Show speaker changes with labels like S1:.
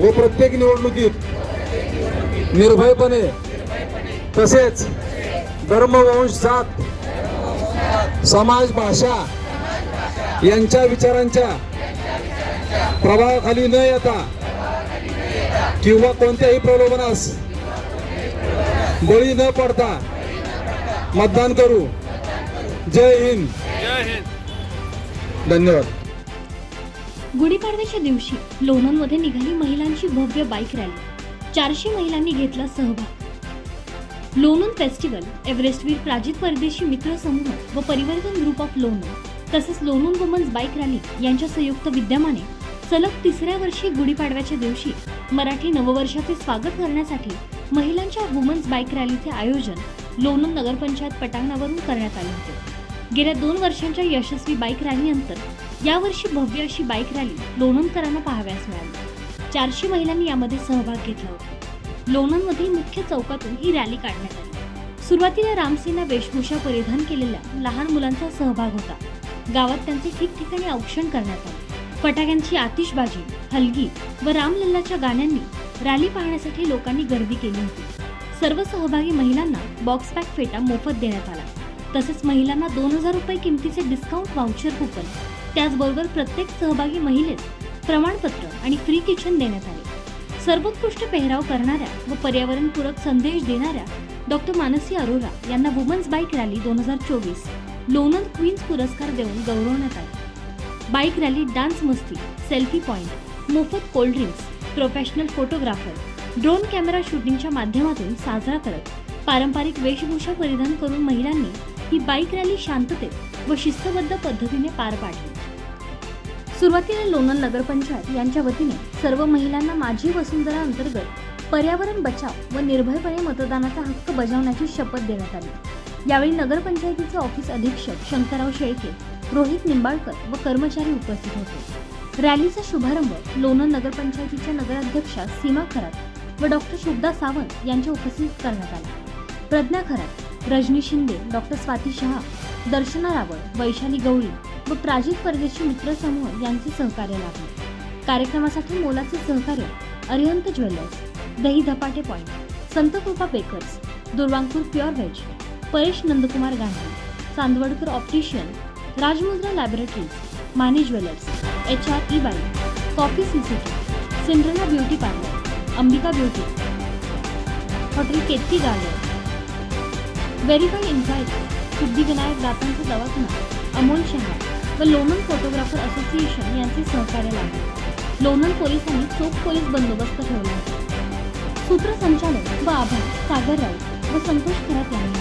S1: व प्रत्येक निवडणुकीत निर्भयपणे तसेच धर्म वंश जात समाज भाषा यांच्या विचारांच्या प्रभावाखाली न येता किंवा कोणत्याही प्रलोभनास बळी न पडता मतदान करू. जय हिंद. धन्यवाद.
S2: गुढीपाडव्याच्या दिवशी लोणंदमध्ये निघाली महिलांची भव्य बाईक रॅली. चारशे महिलांनी घेतला सहभाग. लोणंद फेस्टिवल एव्हरेस्टवीर प्राजित परदेशी मित्र समूह व परिवर्तन ग्रुप ऑफ लोणंद तसेच लोणंद वुमन्स बाईक रॅली यांच्या संयुक्त विद्यमाने सलग तिसऱ्या वर्षी गुढीपाडव्याच्या दिवशी मराठी नववर्षाचे स्वागत करण्यासाठी महिलांच्या वुमन्स बाईक रॅलीचे आयोजन लोणंद नगरपंचायत पटांगणावरून करण्यात आले होते. गेल्या दोन वर्षांच्या यशस्वी बाईक रॅलीनंतर यावर्षी भव्य अशी बाईक रॅली लोणंदकरांना पाहाव्यास मिळाली. चारशे महिलांनी यामध्ये सहभाग घेतला होता. लोणंदमध्ये मुख्य चौकातून ही रॅली काढण्यात आली. सुरुवातीला रामसेना वेशभूषा परिधान केलेल्या लहान मुलांचा सहभाग होता. गावात त्यांचे ठिकठिकाणी औक्षण करण्यात आले. फटाक्यांची आतिषबाजी हलगी व रामलल्लाच्या गाण्यांनी रॅली पाहण्यासाठी लोकांनी गर्दी केली होती. सर्व सहभागी महिलांना बॉक्स पॅक फेटा मोफत देण्यात आला. तसेच महिलांना दोन हजार रुपये किमतीचे डिस्काउंट व्हाउचर कुपन त्याचबरोबर प्रत्येक सहभागी महिलेस प्रमाणपत्र आणि फ्री किचन देण्यात आले. सर्वोत्कृष्ट पेहराव करणाऱ्या व पर्यावरणपूरक संदेश देणाऱ्या डॉक्टर मानसी अरोरा यांना वुमन्स बाईक रॅली दोन हजार चोवीस लोनल क्वीन्स पुरस्कार देऊन गौरवण्यात आले. बाईक रॅली डान्स मस्ती सेल्फी पॉईंट मोफत cold drinks professional photographer drone camera शूटिंगच्या माध्यमातून साजरा करत पारंपरिक वेशभूषा परिधान करून महिलांनी ही बाईक रॅली शांततेत व शिस्तबद्ध पद्धतीने पार पाडली. सुरुवातीला लोणंद नगरपंचायत यांच्या वतीने सर्व महिलांना माझी वसुंधरा अंतर्गत पर्यावरण बचाव व निर्भयपणे मतदानाचा हक्क बजावण्याची शपथ देण्यात आली. यावेळी नगरपंचायतीचे ऑफिस अधीक्षक शंकरराव शेळके रोहित निंबाळकर व कर्मचारी उपस्थित होते. रॅलीचा शुभारंभ लोणंद नगरपंचायतीच्या नगराध्यक्षा सीमा खरात व डॉक्टर शुभदा सावंत यांच्या उपस्थित करण्यात आला. प्रज्ञा खरात रजनी शिंदे डॉक्टर स्वाती शहा दर्शना रावळ वैशाली गवळी व प्राजित परदेशी मित्रसमूह यांचे सहकार्य लाभले. कार्यक्रमासाठी मोलाचे सहकार्य अरिहंत ज्वेलर्स दही Dhapate point Sant Krupa bakers Durvankur pure veg Paresh Nandkumar Gandhi Chandwadkar optician Rajmudra laboratories Mane jewellers H R E by coffee सिसिटी Cinderella beauty parlour Ambika beauty hotel Ketaki garden verified insight Siddhivinayak दातांचा दवाखाना अमोल शहा व Lonand photographer association यांचे सहकार्य लाभले लोणंद पोलिसांनी चोख police बंदोबस्त ठेवला. सूत्रसंचालक सूत्रसंचालन व आभार सागर राऊत व संतोष खरात यांनी.